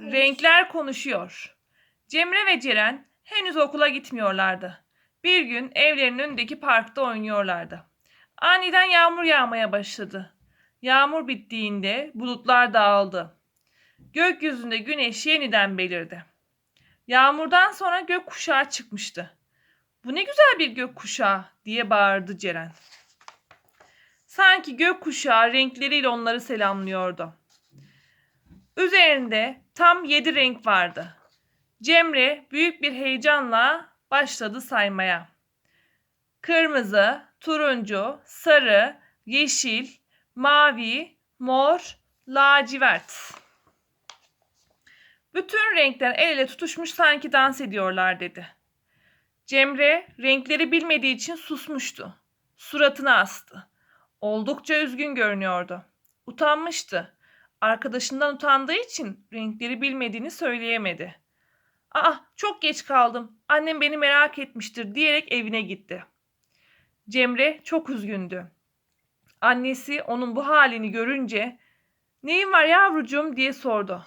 Renkler konuşuyor. Cemre ve Ceren henüz okula gitmiyorlardı. Bir gün evlerinin önündeki parkta oynuyorlardı. Aniden yağmur yağmaya başladı. Yağmur bittiğinde bulutlar dağıldı. Gökyüzünde güneş yeniden belirdi. Yağmurdan sonra gökkuşağı çıkmıştı. Bu ne güzel bir gökkuşağı diye bağırdı Ceren. Sanki gökkuşağı renkleriyle onları selamlıyordu. Üzerinde tam yedi renk vardı. Cemre büyük bir heyecanla başladı saymaya. Kırmızı, turuncu, sarı, yeşil, mavi, mor, lacivert. Bütün renkler el ele tutuşmuş sanki dans ediyorlar dedi. Cemre renkleri bilmediği için susmuştu. Suratını astı. Oldukça üzgün görünüyordu. Utanmıştı. Arkadaşından utandığı için renkleri bilmediğini söyleyemedi. Aa çok geç kaldım. Annem beni merak etmiştir diyerek evine gitti. Cemre çok üzgündü. Annesi onun bu halini görünce "Neyin var yavrucuğum?" diye sordu.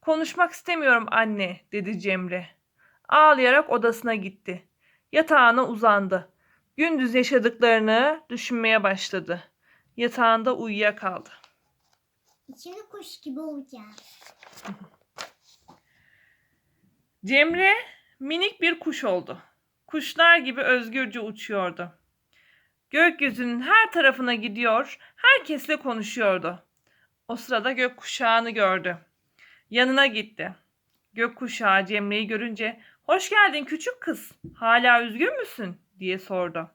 "Konuşmak istemiyorum anne." dedi Cemre. Ağlayarak odasına gitti. Yatağına uzandı. Gündüz yaşadıklarını düşünmeye başladı. Yatağında uyuyakaldı. İçinde kuş gibi olacağım. Cemre minik bir kuş oldu. Kuşlar gibi özgürce uçuyordu. Gökyüzünün her tarafına gidiyor, herkesle konuşuyordu. O sırada gökkuşağını gördü. Yanına gitti. Gökkuşağı Cemre'yi görünce "Hoş geldin küçük kız. Hala üzgün müsün?" diye sordu.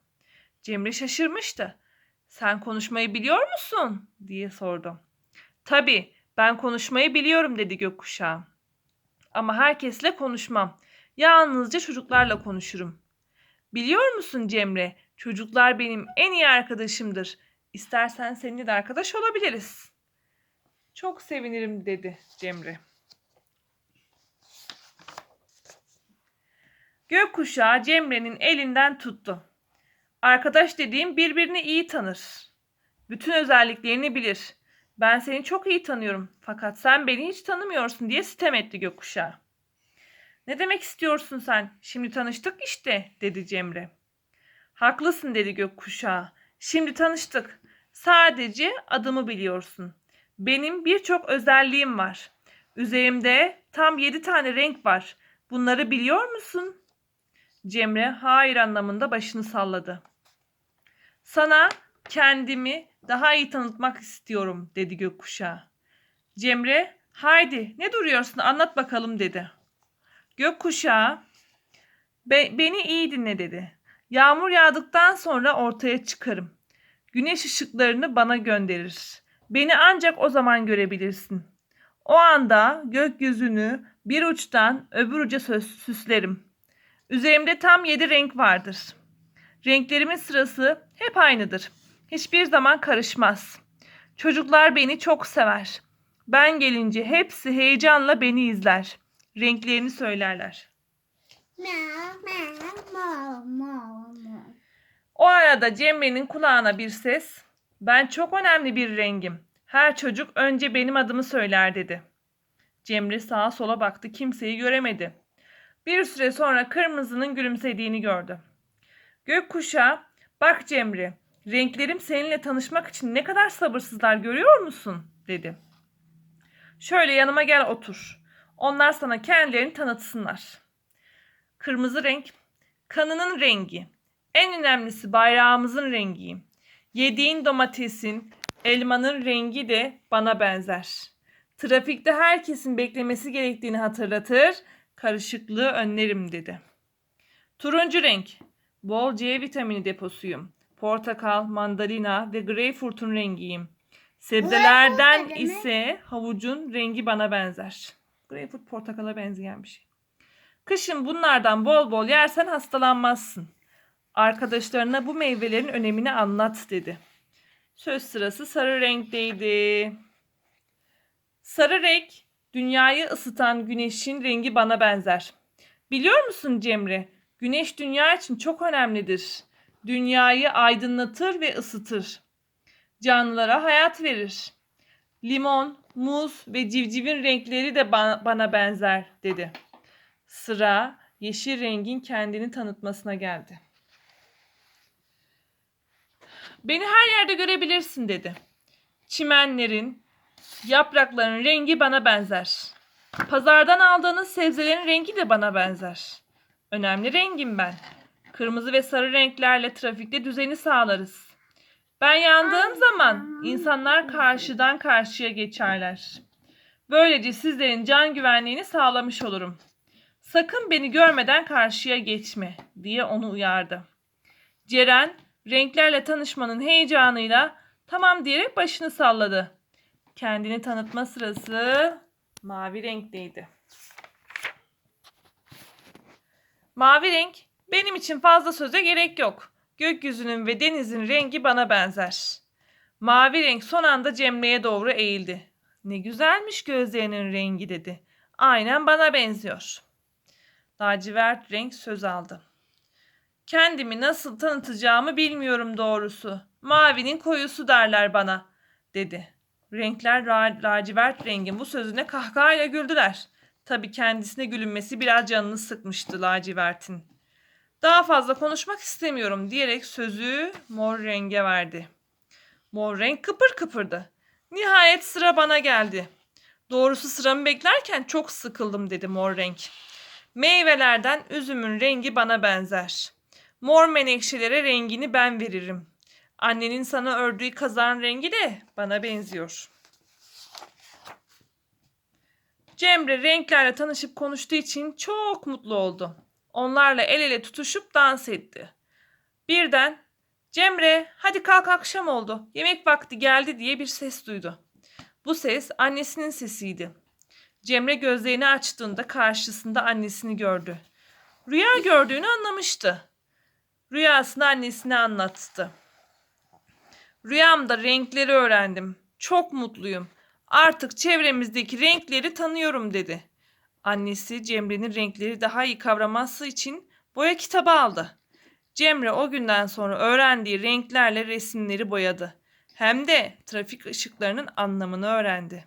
Cemre şaşırmıştı. "Sen konuşmayı biliyor musun?" diye sordu. "Tabii, ben konuşmayı biliyorum." dedi gökkuşağı. Ama herkesle konuşmam. Yalnızca çocuklarla konuşurum. Biliyor musun Cemre? Çocuklar benim en iyi arkadaşımdır. İstersen seninle de arkadaş olabiliriz. Çok sevinirim dedi Cemre. Gökkuşağı Cemre'nin elinden tuttu. Arkadaş dediğim birbirini iyi tanır. Bütün özelliklerini bilir. Ben seni çok iyi tanıyorum fakat sen beni hiç tanımıyorsun diye sitem etti gökkuşağı. Ne demek istiyorsun sen? Şimdi tanıştık işte dedi Cemre. Haklısın dedi gökkuşağı. Şimdi tanıştık. Sadece adımı biliyorsun. Benim birçok özelliğim var. Üzerimde tam yedi tane renk var. Bunları biliyor musun? Cemre hayır anlamında başını salladı. Sana kendimi daha iyi tanıtmak istiyorum dedi gökkuşağı. Cemre haydi ne duruyorsun anlat bakalım dedi. Gökkuşağı "Be- beni iyi dinle dedi. Yağmur yağdıktan sonra ortaya çıkarım. Güneş ışıklarını bana gönderir. Beni ancak o zaman görebilirsin. O anda gökyüzünü bir uçtan öbür uca süslerim. Üzerimde tam yedi renk vardır. Renklerimin sırası hep aynıdır. Hiçbir zaman karışmaz. Çocuklar beni çok sever. Ben gelince hepsi heyecanla beni izler. Renklerini söylerler. O arada Cemre'nin kulağına bir ses, "Ben çok önemli bir rengim. Her çocuk önce benim adımı söyler." dedi. Cemre sağa sola baktı, kimseyi göremedi. Bir süre sonra kırmızının gülümsediğini gördü. Gökkuşağı, "Bak Cemre, renklerim seninle tanışmak için ne kadar sabırsızlar görüyor musun?" dedi. "Şöyle yanıma gel otur. Onlar sana kendilerini tanıtsınlar." Kırmızı renk kanının rengi. En önemlisi bayrağımızın rengi. Yediğin domatesin, elmanın rengi de bana benzer. Trafikte herkesin beklemesi gerektiğini hatırlatır, karışıklığı önlerim dedi. Turuncu renk. Bol C vitamini deposuyum. Portakal, mandalina ve greyfurtun rengiyim. Sebzelerden Greyfurt ne demek? ise havucun rengi bana benzer. Greyfurt portakala benzeyen bir şey. Kışın bunlardan bol bol yersen hastalanmazsın. Arkadaşlarına bu meyvelerin önemini anlat dedi. Söz sırası sarı renkteydi. Sarı renk dünyayı ısıtan güneşin rengi bana benzer. Biliyor musun Cemre? Güneş dünya için çok önemlidir. Dünyayı aydınlatır ve ısıtır. Canlılara hayat verir. Limon, muz ve civcivin renkleri de ba- bana benzer dedi. Sıra yeşil rengin kendini tanıtmasına geldi. Beni her yerde görebilirsin dedi. Çimenlerin, yaprakların rengi bana benzer. Pazardan aldığınız sebzelerin rengi de bana benzer. Önemli rengim ben. Kırmızı ve sarı renklerle trafikte düzeni sağlarız. Ben yandığım zaman insanlar karşıdan karşıya geçerler. Böylece sizlerin can güvenliğini sağlamış olurum. Sakın beni görmeden karşıya geçme diye onu uyardı. Ceren renklerle tanışmanın heyecanıyla tamam diyerek başını salladı. Kendini tanıtma sırası mavi renkteydi. Mavi renk benim için fazla söze gerek yok. Gökyüzünün ve denizin rengi bana benzer. Mavi renk son anda Cemre'ye doğru eğildi. Ne güzelmiş gözlerinin rengi dedi. Aynen bana benziyor. Lacivert renk söz aldı. Kendimi nasıl tanıtacağımı bilmiyorum doğrusu. Mavinin koyusu derler bana, dedi. Renkler lacivert rengin bu sözüne kahkahayla güldüler. Tabii kendisine gülünmesi biraz canını sıkmıştı lacivertin. Daha fazla konuşmak istemiyorum diyerek sözü mor renge verdi. Mor renk kıpır kıpırdı. Nihayet sıra bana geldi. Doğrusu sıramı beklerken çok sıkıldım dedi mor renk. Meyvelerden üzümün rengi bana benzer. Mor menekşelere rengini ben veririm. Annenin sana ördüğü kazan rengi de bana benziyor. Cemre renklerle tanışıp konuştuğu için çok mutlu oldu. Onlarla el ele tutuşup dans etti. Birden Cemre hadi kalk akşam oldu. Yemek vakti geldi diye bir ses duydu. Bu ses annesinin sesiydi. Cemre gözlerini açtığında karşısında annesini gördü. Rüya gördüğünü anlamıştı. Rüyasını annesine anlattı. Rüyamda renkleri öğrendim. Çok mutluyum. Artık çevremizdeki renkleri tanıyorum dedi. Annesi Cemre'nin renkleri daha iyi kavraması için boya kitabı aldı. Cemre o günden sonra öğrendiği renklerle resimleri boyadı. Hem de trafik ışıklarının anlamını öğrendi.